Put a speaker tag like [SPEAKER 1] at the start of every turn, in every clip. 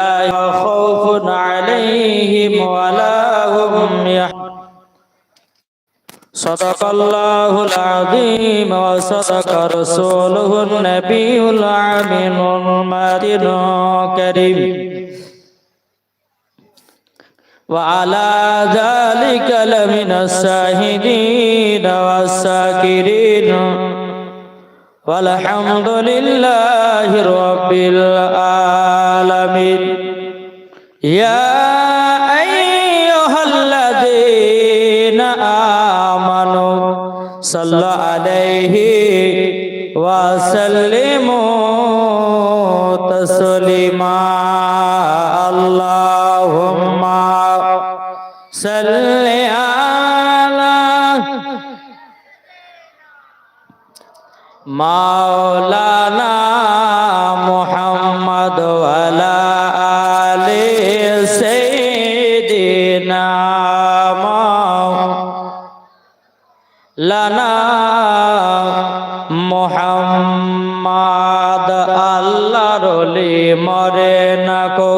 [SPEAKER 1] لا خوف عليهم ولا هم يحزنون صدق الله العظيم وصدق رسوله النبي العامن المدين الكريم وعلى ذلك لمن الشاهدين والساكرين والحمد لله رب العالمين يا أيها الذين آمنوا صلى عليه وسلموا. মোহাম্মদ আল্লাহ রলি মরে নাকো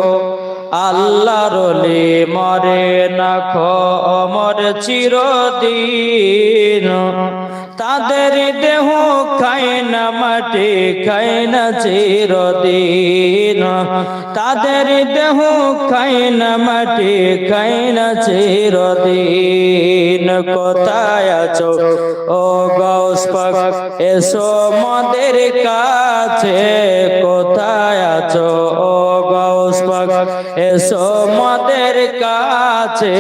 [SPEAKER 1] আল্লাহ রলি মরে নাকো অমর চিরদিন খায় না চিরদিন। তাদের দেহ খায় না মাটি খায় না চিরদিন। কোথায় আছো? ও গৌস পাক, এসো মদের কাছে। কোথায় আছো? ও গৌস পাক, এসো মদের কাছে।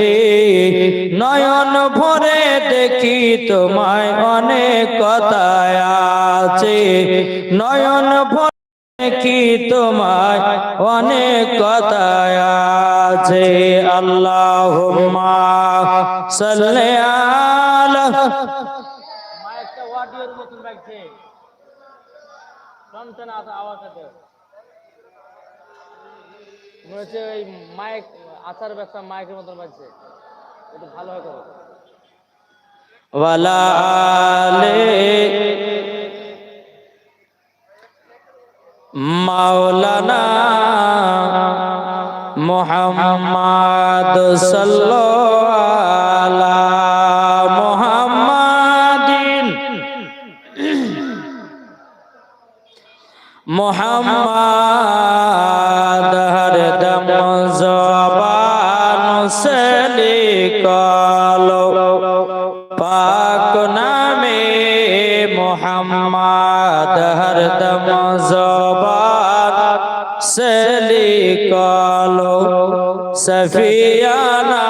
[SPEAKER 1] নয়ন ভরে দেখি তোমায় অনেক নয়ন দেখি তোমায়? অনেক কথায় আছে। আল্লাহ সাল্লে আলা মাইকটা মতন লাগছে মনে হচ্ছে ওই মাইক আচার ব্যবসা মাইকের মতন একটু ভালো হয় করো। ওয়ালা আলে মাওলানা মোহাম্মদ সাল্লাল্লাহু মোহাম্মদ হরদম জবান সে লিখলো সফিয়ানা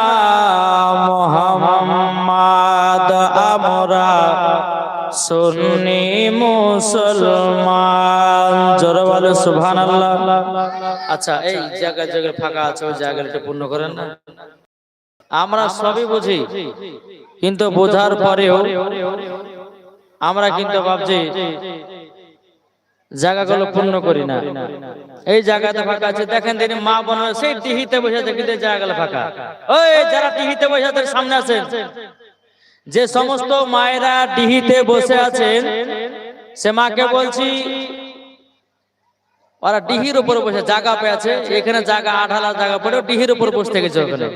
[SPEAKER 1] মোহাম্মদ আমরা সুন্নি মুসলমান। জোরে বলে সুবহান আচ্ছা এই জায়গা জায়গায় ফাঁকা আছে, ওই জায়গাটা পূর্ণ করেন না। আমরা সবই বুঝি, কিন্তু বোঝার পরেও আমরা কিন্তু ভাবছি জায়গাগুলো পূর্ণ করি না এই জায়গাতে ফাঁকা আছে দেখেন তিনি মা বোন সেই টিহিতে বসে কিন্তু জায়গাগুলো ফাঁকা ওই যারা টিহিতে বসে আছেন সামনে আছেন যে সমস্ত মায়েরা ডিহিতে বসে আছেন সে মাকে বলছি ওরা ডিহির উপর বসে জায়গা পেয়ে আছে এখানে জায়গা আঠালা জায়গা পড়ে ডিহির উপর বসে গেছে ওখানে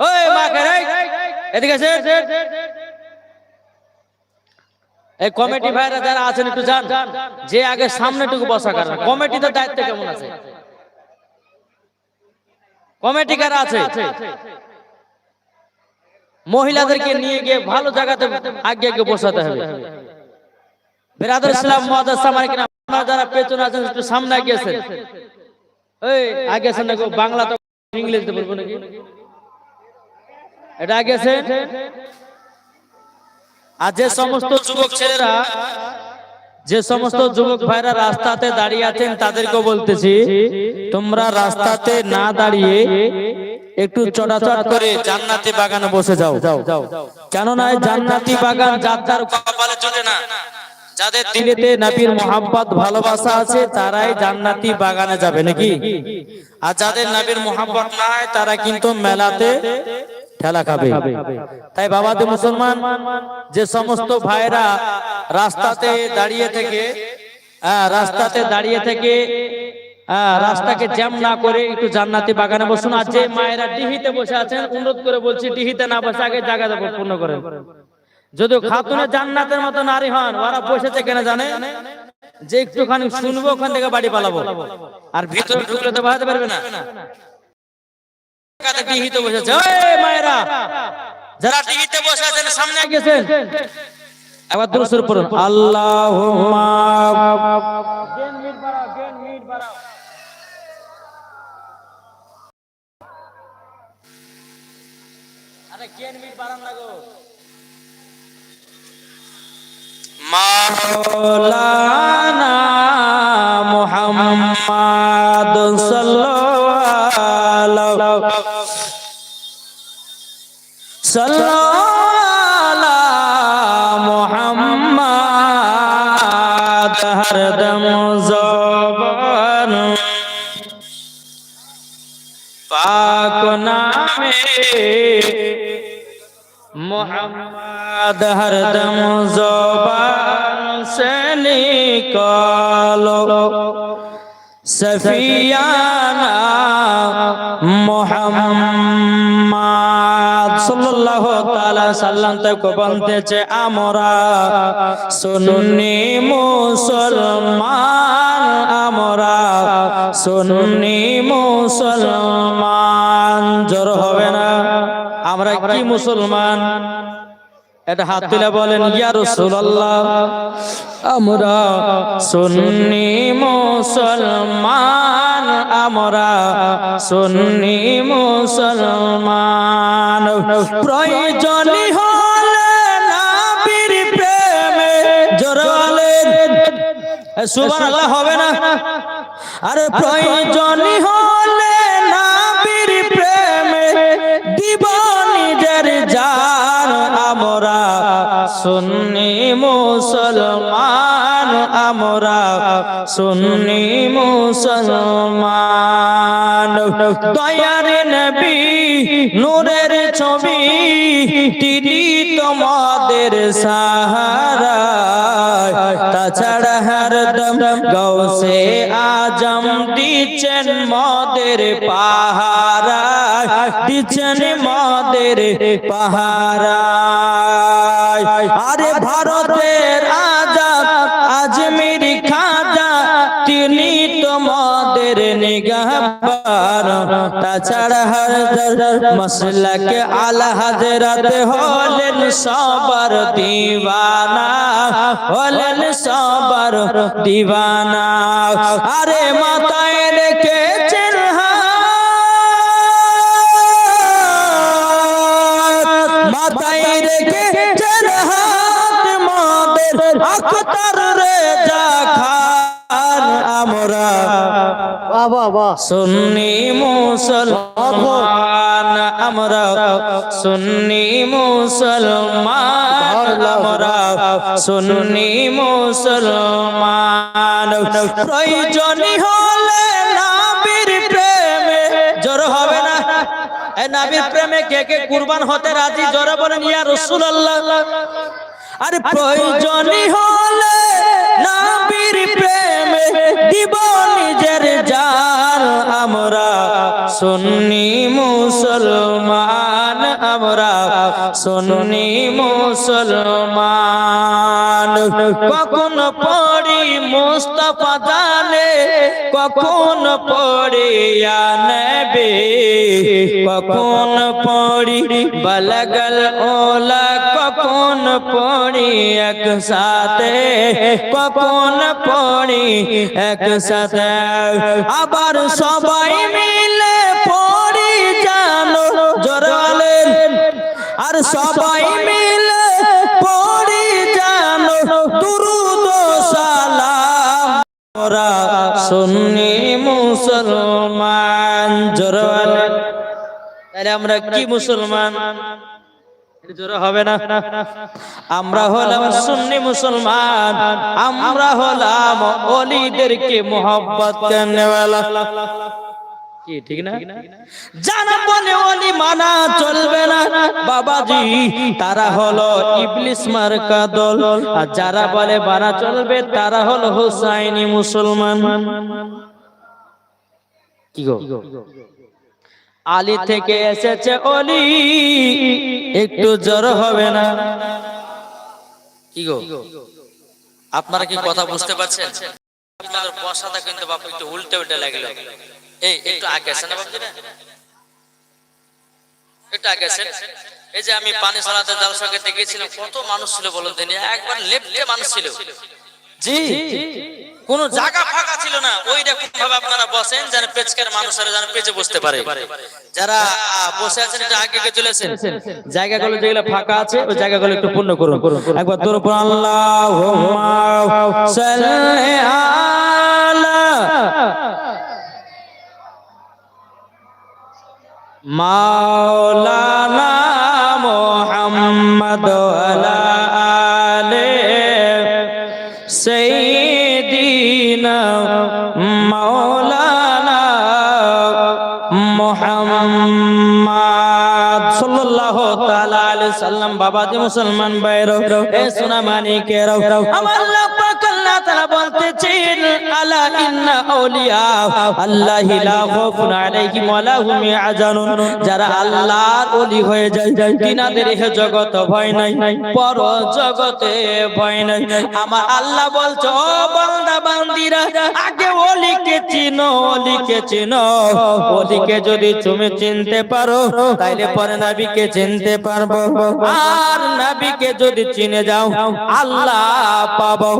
[SPEAKER 1] ওই মাকে এদিকে এই কমিটি ভাইরা যারা আছেন একটু যান। যে আগে সামনেটুকু বসা কারণ কমিটিতে দায়িত্ব কেমন আছে? কমিটি কারা আছে? মহিলাদেরকে নিয়ে গিয়ে ভালো জায়গাতে আগে আগে বসাতে হবে। বেরাদুল ইসলাম মুআদ্দাস সামারি কিনা আপনারা যারা পেছনে আছেন একটু সামনে গিয়েছেন এই আগে আছেন নাকি বাংলা তো ইংলিশে বলব নাকি? এটা আগে আছে আর যে সমস্ত যুবক ছেলেরা, যে সমস্ত যুবক ভাইরা রাস্তাতে দাঁড়িয়ে আছেন তাদেরকে বলতেছি, তোমরা রাস্তাতে না দাঁড়িয়ে একটু চড়াচড়া করে জান্নাতি বাগানে বসে যাও। কেননা জান্নাতি বাগান যাত্রার কপালে চলে না। যাদের দিলেতে নবীর মোহাম্মত ভালোবাসা আছে, তারাই জান্নাতি বাগানে যাবে নাকি? আর যাদের নবীর মোহাম্মত না হয় তারা কিন্তু মেলাতে ঠেলা খাবে। তাই বাবাতে মুসলমান যে সমস্ত ভাইরা রাস্তাতে দাঁড়িয়ে থেকে হ্যাঁ রাস্তাতে দাঁড়িয়ে থেকে হ্যাঁ, রাস্তাকে জ্যাম না করে একটু জান্নাতি বাগানে বসুন। আর যে মায়েরা ডিহিতে বসে আছেন অনুরোধ করে বলছি ডিহিতে না বসে আগে জায়গা পূর্ণ করেন। যদিও খাতুনে জান্নাতের মতো নারী হন ওরা বসেছে কেন জানে? যে একটুখানি শুনব ওখান থেকে বাড়ি পালাবো। আর ভিতরে ঢুকলে তো বাড়াতে পারবে না। ডিহিতে বসেছে? মায়েরা যারা ডিহিতে বসে আছেন, সামনে গেছেন, একবার কেন মিট বাড়ান লাগো। মাওলানা মুহাম্মদ সাল্লাল্লাহু মুহাম্মদ হরদম জবান পাক সফিয়ানা মোহাম্মদ সাল্লাল্লাহু তাআলা সাল্লাম তাকে বলতেছে, আমরা সুন্নি মুসলমান, আমরা সুন্নি মুসলমান। জোর হবে না? আমরা কি মুসলমান? এটা হাত তুলে বলেন ইয়া রাসূলুল্লাহ আমরা সুন্নি মুসলমান আমরা সুন্নি মুসলমান। প্রয়োজনই হলে নবীর প্রেমে জোরালেন সুবহানাল্লাহ হবে না? আরে প্রয়োজনই হলে সুন্নি মুসলমান, আমরা সুন্নি মুসলমান। দয়ার নবী, নূরের ছবি, তিনি তোমাদের সাহারা। তাছাড়া হরদম গৌসে আজম দিচ্ছেন মদের পাহারা, দিচ্ছেন মদের পাহারা। আরে ভারতের আজাদ আজমির খাজা তিনি তোমাদের নিগাহবার। তাছাড়া হরদর মসলকে আলা হজরত হলেন সবার দিওয়ানা হলেন সবার দিওয়ানা। আরে মাথায় রেখেছেন আমরা সুন্নি মুসলমান আমরা, সুন্নি মুসলমান আমরা, সুন্নি মুসলমান। প্রয়োজনই হলে নাবির প্রেমে জোর হবে না। নাবির প্রেমে কে কে কুরবান হতে রাজি? জোরে বলেন, ইয়া রাসূলুল্লাহ। আরে প্রয়োজনই হলে নাবির প্রেমে আমরা সুন্নি মুসলমান আমরা সুন্নি মুসলমান। কখন পড়ি মুস্তফা জানে কখন পড়ি নবী? কখন পড়ি? বলগল ওলা কখন পড়ি একসাথে? কখন পড়ি একসাথে? আবার সবাই মিলে পড়ি জানো জোরালেন। আর সবাই মিলে সুন্নি মুসলমান জোরালেন তাহলে আমরা কি মুসলমান? জোরে হবে না। আমরা হলাম সুন্নি মুসলমান, আমরা হলাম অলিদেরকে মোহব্বত করনেওয়ালা কি ঠিক না? জানা বলে অলি মানা চলবে না। বাবাজি তারা হলো ইবলিস মার্কা দল। আর যারা বলে বানা চলবে তারা হলো হুসাইনি মুসলমান। কি গো? আলী থেকে এসেছে অলি একটু জ্বর হবে না। কি গো? আপনারা কি কথা বুঝতে পারছেন? আপনাদের বসাটা কিন্তু বাপ একটু উল্টে উল্টে লাগল। এই একটু আগে আসেন না একটু আগে আসেন। এই যে আমি পানি সালাতে জালসা গিয়েছিলাম কত মানুষ ছিল বলুন দিন একবার লেপটে মানুষ ছিল। জি। কোন জায়গা ফাঁকা ছিল না। ওই রকম ভাবে আপনারা বসেন যেন পেচকার মানুষেরা যেন পেচে বসতে পারে। যারা বসে আছেন একটু আগে আগে চলে জায়গাগুলো যেগুলো ফাঁকা আছে ওই জায়গাগুলো একটু পূর্ণ করুন। একবার উপর আল্লাহ মাওলানা মোহাম্মদ বাবাজি মুসলমান ভাইরা এ সোনা মানিকেরা আমার আল্লাহ আল্লাহ বলতেছেন, আলা ইন্না আউলিয়া লা খাউফুন আলাইহিম যারা আল্লাহর ওলি হয়ে যায় ভয় নাই, পর জগতে ভয় নাই। আমার আল্লাহ বলছো, ও বান্দা, বান্দিরা, আগে চিনো চিনো। যদি তুমি চিনতে পারো, তাইলে পরে নবীকে চিনতে পারব। আর নবীকে যদি চিনে যাও, আল্লাহ পাবো।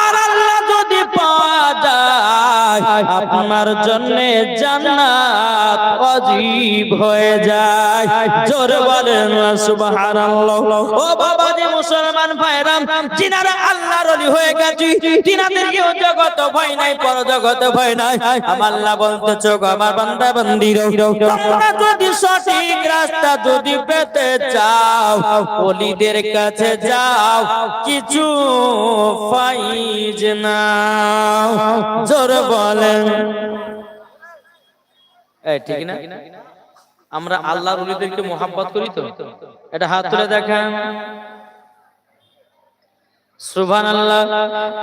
[SPEAKER 1] আর আল্লাহ যদি পাওয়া যায় আপনার জন্য জান্নাত অজীব হয়ে যায়। জোরে বলেন সুবহানাল্লাহ। ও বাবা যে মুসলমান ভাইরাম যিনারা আল্লাহর ওলি হয়ে গেছে। তিনাদেরকেও জগত ভয় নাই পর জগত ভয় নাই। আমার আল্লাহ বলতেছো, গো আমার বান্দা বান্দির যদি সঠিক রাস্তা যদি পেতে চাও ওলিদের কাছে যাও কিছু ফাইজ নাও। জোর বলেন। ঠিক না? আমরা আল্লাহর ওলিদেরকে মোহাব্বত করি তো? এটা হাত তুলে দেখেন। সুবহান আল্লাহ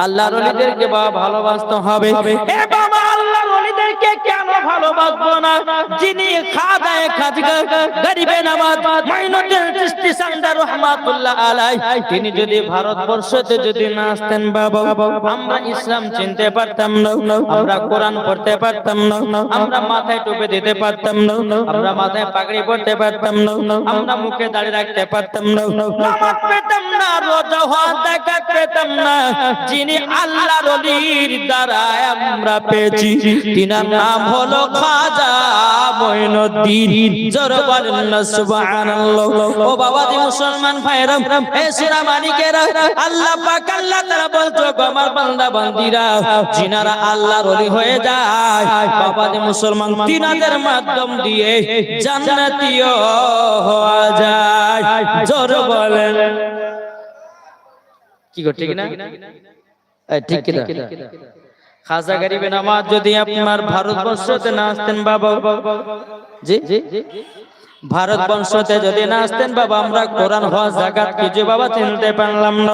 [SPEAKER 1] আল্লাহর ওলিদেরকে বাবা ভালোবাসতে হবে। এ বাবা আল্লাহর ওলিদেরকে কেন ভালোবাসবো না। যিনি খাদায়ে খাজগা গরিবে নামাজ মাইনুদ্দিন চিশতি সান্দা রহমাতুল্লাহ আলাই তিনি যদি ভারতবর্ষতে যদি না আসতেন বাবা, আমরা ইসলাম চিনতে পারতাম না। আমরা কোরআন পড়তে পারতাম না। আমরা মাথায় টুপি দিতে পারতাম না। আমরা মাথায় পাগড়ি পড়তে পারতাম না। আমরা মুখে দাড়ি রাখতে পারতাম না। নামাজ পেতাম না, রোজা হওয়া দেখা পেতাম না। যিনি আল্লাহ রলির দ্বারা আমরা পেয়েছি। তিনার নাম হলো খাজা মঈনুদ্দিন। জোর বলেন না সুবহানাল্লাহ। ও বাবা জি মুসলমান ভাইরা এ সুরা মানিকেরা আল্লাহ পাক আল্লাহ তাআলা বলতো আমার বান্দা বান্দিরা যিনারা আল্লাহর ওলি হয়ে যায় বাবা জি মুসলমান তিনাদের মাধ্যম দিয়ে জান্নাতীয় হওয়া যায়। জোর বলেন। কি গো ঠিক না? এই ঠিক কিনা? খাজা গরিবের নামাজ যদি আপনার ভারতবর্ষতে না আসতেন বাবা। জি? জি? ভারতবর্ষতে যদি না আসতেন বাবা আমরা কোরআন হওয়া জাগাত কিছু বাবা চিনতে পারলাম না।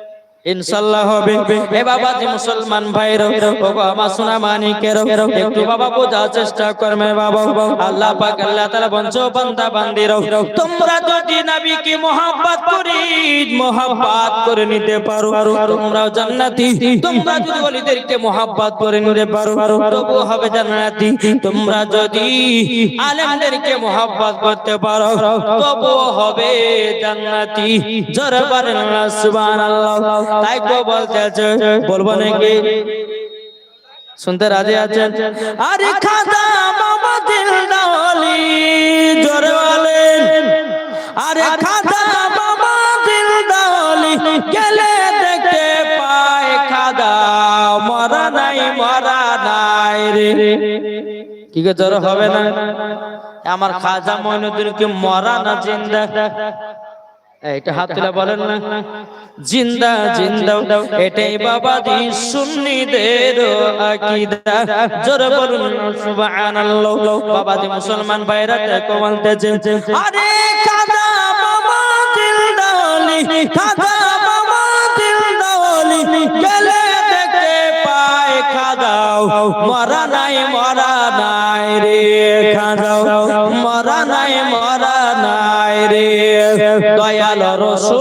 [SPEAKER 1] ইনশাল্লাহ হবে। এ বাবা যে মুসলমান ভাইর, ও গো আমার সোনা মানিকের একটু বাবা বোঝার চেষ্টা করবে বাবা। আল্লাহ পাক, আল্লাহ তাআলা বঞ্চো বান্দা বান্দির। তোমরা যদি নবীকে মোহাব্বত করি, মোহাব্বত করে নিতে পারো। তোমরাও জান্নাতি। তোমরা যদি ওলিদেরকে মোহাব্বত করে নিতে পারো তবু হবে জান্নাতি। তোমরা যদি আলেমদেরকে মোহাব্বত করতে পারো তবু হবে জান্নাতি। জোরে বলেন সুবহানাল্লাহ। তাই তো বলতেছে বলব নাকি? শুনতে রাজি আছেন? আরে খাদা বাবা দিল দাওয়ালি জোরে বলেন আরে খাদা বাবা দিল দাওয়ালি গেলে দেখতে পায় খাদা। মরা নাই মরা নাই রে। কি গো জ্বর হবে না? আমার খাজা মইনুদ্দিন কি মরা না জিন্দা। এইটা হাত তুলে বলেন না। জিন্দা জিন্দা এটাই বাবা দি সুন্নিদের আকীদা। জোরে বলুন সুবহানাল্লাহ। বাবা দি মুসলমান ভাইরা কোমালতে আরে কাদা বাবা দিলদালি কাদা বাবা দিলদালি গেলে দেখে পায় খাদাও মরা নাই মরা নাই রে খাদাও মরা নাই মরা নাই রে দয়াল রসুল।